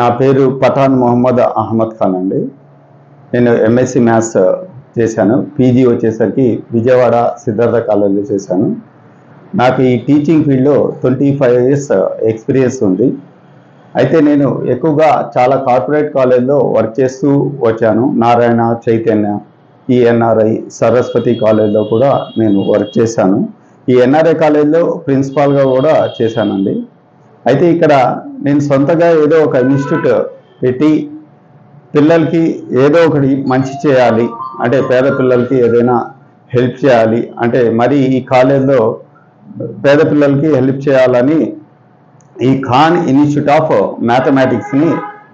నా పేరు పఠాన్ మొహమ్మద్ అహ్మద్ ఖాన్ అండి. నేను ఎంఎస్సి మ్యాథ్స్ చేశాను. పీజీ వచ్చేసరికి విజయవాడ సిద్ధార్థ కాలేజీలో చేశాను. నాకు ఈ టీచింగ్ ఫీల్డ్లో ట్వంటీ ఫైవ్ ఇయర్స్ ఎక్స్పీరియన్స్ ఉంది. అయితే నేను ఎక్కువగా చాలా కార్పొరేట్ కాలేజ్లో వర్క్ చేస్తూ వచ్చాను. నారాయణ చైతన్య ఈ ఎన్ఆర్ఐ సరస్వతి కాలేజ్లో కూడా నేను వర్క్ చేశాను. ఈ ఎన్ఆర్ఐ కాలేజ్లో ప్రిన్సిపాల్గా కూడా చేశానండి. అయితే ఇక్కడ నేను సొంతగా ఏదో ఒక ఇన్స్టిట్యూట్ పెట్టి పిల్లలకి ఏదో ఒకటి మంచి చేయాలి అంటే పేద పిల్లలకి ఏదైనా హెల్ప్ చేయాలి అంటే మరి ఈ కాలేజ్లో పేద పిల్లలకి హెల్ప్ చేయాలని ఈ ఖాన్ ఇన్స్టిట్యూట్ ఆఫ్ మ్యాథమెటిక్స్ని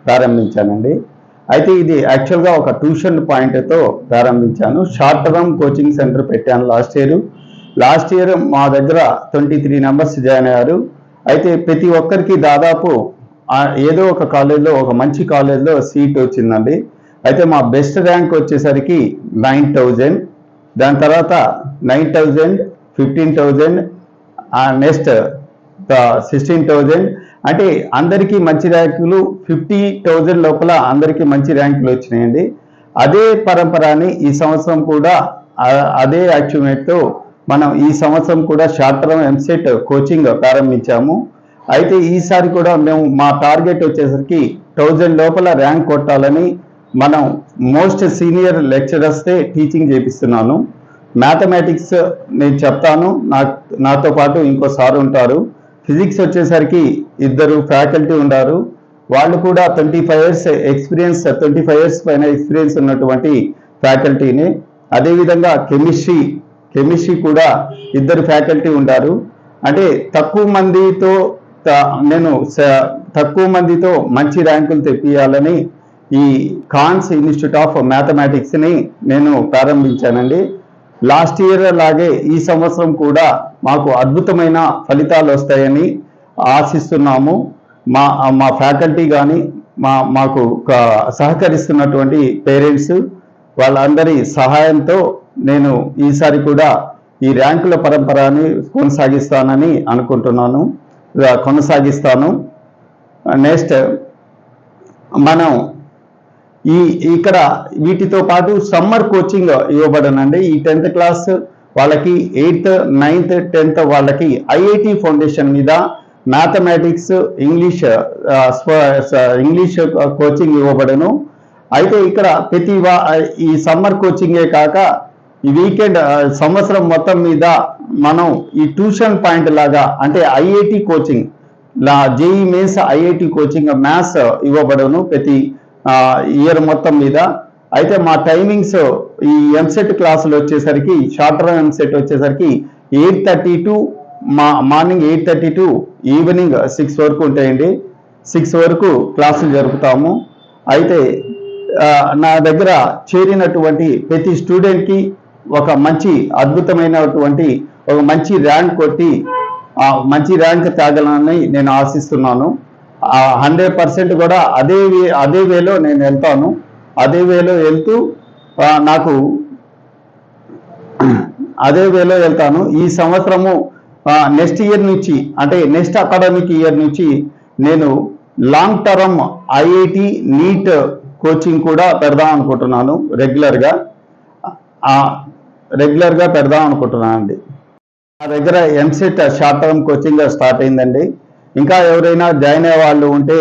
ప్రారంభించానండి. అయితే ఇది యాక్చువల్గా ఒక ట్యూషన్ పాయింట్తో ప్రారంభించాను. షార్ట్ టర్మ్ కోచింగ్ సెంటర్ పెట్టాను లాస్ట్ ఇయర్. లాస్ట్ ఇయర్ మా దగ్గర ట్వంటీ త్రీ మెంబర్స్ జాయిన్ అయ్యారు. అయితే ప్రతి ఒక్కరికి దాదాపు ఏదో ఒక కాలేజ్లో ఒక మంచి కాలేజ్లో సీట్ వచ్చిందండి. అయితే మా బెస్ట్ ర్యాంక్ వచ్చేసరికి నైన్ థౌజండ్. దాని తర్వాత nine thousand fifteen thousand next sixteen thousand. అంటే అందరికీ మంచి ర్యాంకులు ఫిఫ్టీ థౌజండ్ లోపల అందరికీ మంచి ర్యాంకులు వచ్చినాయండి. అదే పరంపరాని ఈ సంవత్సరం కూడా అదే అచీవ్మెంట్తో మనం ఈ సంవత్సరం కూడా షార్ట్ టర్మ్ ఎంసెట్ కోచింగ్ ప్రారంభించాము. అయితే ఈసారి కూడా మేము మా టార్గెట్ వచ్చేసరికి థౌజండ్ లోపల ర్యాంక్ కొట్టాలని మనం మోస్ట్ సీనియర్ లెక్చరర్స్తే టీచింగ్ చేపిస్తున్నాను. మ్యాథమెటిక్స్ నేను చెప్తాను. నా నాతో పాటు ఇంకో సార్ ఉంటారు. ఫిజిక్స్ వచ్చేసరికి ఇద్దరు ఫ్యాకల్టీ ఉన్నారు వాళ్ళు కూడా twenty five years experience twenty five years పైన ఎక్స్పీరియన్స్ ఉన్నటువంటి ఫ్యాకల్టీని అదేవిధంగా కెమిస్ట్రీ కెమిస్ట్రీ కూడా ఇద్దరు ఫ్యాకల్టీ ఉండారు అంటే తక్కువ మందితో నేను స- తక్కువ మందితో మంచి ర్యాంకులు తెప్పియాలని ఈ కాన్స్ ఇన్స్టిట్యూట్ ఆఫ్ మ్యాథమెటిక్స్ని నేను ప్రారంభించానండి. లాస్ట్ ఇయర్ లాగే ఈ సంవత్సరం కూడా మాకు అద్భుతమైన ఫలితాలు వస్తాయని ఆశిస్తున్నాము. మా మా ఫ్యాకల్టీ కానీ మా మాకు సహకరిస్తున్నటువంటి పేరెంట్స్ వాళ్ళందరి సహాయంతో నేను ఈసారి కూడా ఈ ర్యాంకుల పరంపరని కొనసాగిస్తానని అనుకుంటున్నాను. కొనసాగిస్తాను. నెక్స్ట్ మనం ఈ ఇక్కడ వీటితో పాటు సమ్మర్ కోచింగ్ ఇవ్వబడనండి. ఈ టెన్త్ క్లాస్ వాళ్ళకి ఎయిత్ నైన్త్ టెన్త్ వాళ్ళకి ఐఐటి ఫౌండేషన్ మీద మ్యాథమెటిక్స్ ఇంగ్లీష్ ఇంగ్లీష్ కోచింగ్ ఇవ్వబడను. అయితే ఇక్కడ ప్రతి వా- ఈ సమ్మర్ కోచింగే కాక ఈ వీకెండ్ సంవత్సరం మొత్తం మీద మనం ఈ ట్యూషన్ పాయింట్ లాగా అంటే ఐఐటి కోచింగ్ లా JEE mains IIT coaching maths ఇవ్వబడను ప్రతి ఇయర్ మొత్తం మీద. అయితే మా టైమింగ్స్ ఈ ఎంసెట్ క్లాసులు వచ్చేసరికి షార్ట్ టర్మ్ ఎంసెట్ వచ్చేసరికి ఎయిట్ థర్టీ టు మా morning eight thirty to evening six వరకు ఉంటాయండి. సిక్స్ వరకు క్లాసులు జరుపుతాము. అయితే నా దగ్గర చేరినటువంటి ప్రతి స్టూడెంట్కి ఒక మంచి అద్భుతమైనటువంటి ఒక మంచి ర్యాంక్ కొట్టి మంచి ర్యాంక్ తేగలని నేను ఆశిస్తున్నాను. హండ్రెడ్ పర్సెంట్ కూడా అదే వే- అదే వేలో నేను వెళ్తాను. అదే వేలో వెళ్తూ నాకు అదే వేలో వెళ్తాను. ఈ సంవత్సరము నెక్స్ట్ ఇయర్ నుంచి అంటే నెక్స్ట్ అకాడమిక్ ఇయర్ నుంచి నేను long term IIT NEET coaching కూడా పెడదాం అనుకుంటున్నాను రెగ్యులర్గా రెగ్యులర్గా పెడదాం అనుకుంటున్నాను అండి నా దగ్గర EAMCET short term coaching start అయిందండి. ఇంకా ఎవరైనా జాయిన్ అయ్యే వాళ్ళు ఉంటే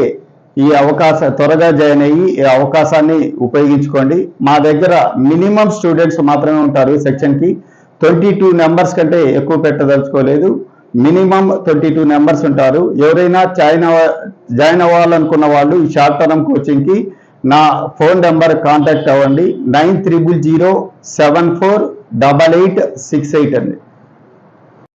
ఈ అవకాశం త్వరగా జాయిన్ అయ్యి ఈ అవకాశాన్ని ఉపయోగించుకోండి. మా దగ్గర మినిమం స్టూడెంట్స్ మాత్రమే ఉంటారు ఈ సెక్షన్కి ట్వంటీ టూ నెంబర్స్ కంటే ఎక్కువ పెట్టదలుచుకోలేదు. మినిమం ట్వంటీ టూ నెంబర్స్ ఉంటారు. ఎవరైనా జాయిన్ అవ్వ జాయిన్ అవ్వాలనుకున్న వాళ్ళు ఈ షార్ట్ టర్మ్ కోచింగ్కి నా ఫోన్ నెంబర్ కాంటాక్ట్ అవ్వండి. Nine triple zero seven four double eight six eight అండి.